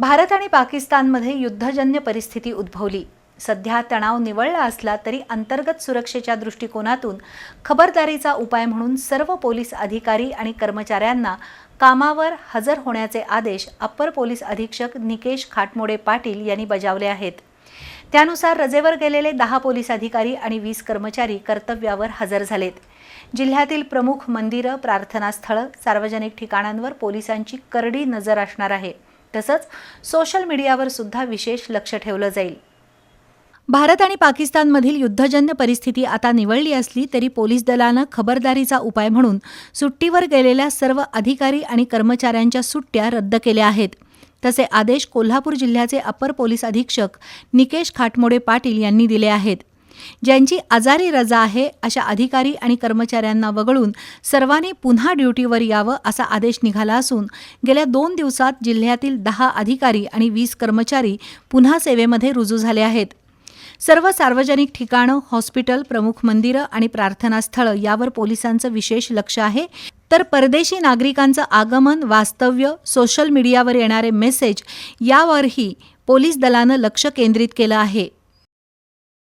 भारत आणि पाकिस्तानमध्ये युद्धजन्य परिस्थिती उद्भवली. सध्या तणाव निवळला असला तरी अंतर्गत सुरक्षेच्या दृष्टिकोनातून खबरदारीचा उपाय म्हणून सर्व पोलीस अधिकारी आणि कर्मचाऱ्यांना कामावर हजर होण्याचे आदेश अप्पर पोलीस अधीक्षक निकेश खाटमोडे पाटील यांनी बजावले आहेत. त्यानुसार रजेवर गेलेले दहा पोलीस अधिकारी आणि वीस कर्मचारी कर्तव्यावर हजर झालेत. जिल्ह्यातील प्रमुख मंदिरं प्रार्थनास्थळं सार्वजनिक ठिकाणांवर पोलिसांची करडी नजर असणार आहे. तसंच सोशल मीडियावर सुद्धा विशेष लक्ष ठेवलं जाईल. भारत आणि पाकिस्तानमधील युद्धजन्य परिस्थिती आता निवळली असली तरी पोलीस दलानं खबरदारीचा उपाय म्हणून सुट्टीवर गेलेल्या सर्व अधिकारी आणि कर्मचाऱ्यांच्या सुट्ट्या रद्द केल्या आहेत. तसे आदेश कोल्हापूर जिल्ह्याचे अपर पोलीस अधीक्षक निकेश खाटमोडे पाटील यांनी दिले आहेत. ज्यांची आजारी रजा आहे अशा अधिकारी आणि कर्मचाऱ्यांना वगळून सर्वांनी पुन्हा ड्युटीवर यावं असा आदेश निघाला असून गेल्या दोन दिवसात जिल्ह्यातील दहा अधिकारी आणि वीस कर्मचारी पुन्हा सेवेमध्ये रुजू झाले आहेत. सर्व सार्वजनिक ठिकाणं हॉस्पिटल प्रमुख मंदिरं आणि प्रार्थनास्थळं यावर पोलिसांचं विशेष लक्ष आहे. तर परदेशी नागरिकांचं आगमन वास्तव्य सोशल मीडियावर येणारे मेसेज यावरही पोलीस दलानं लक्ष केंद्रित केलं आहे.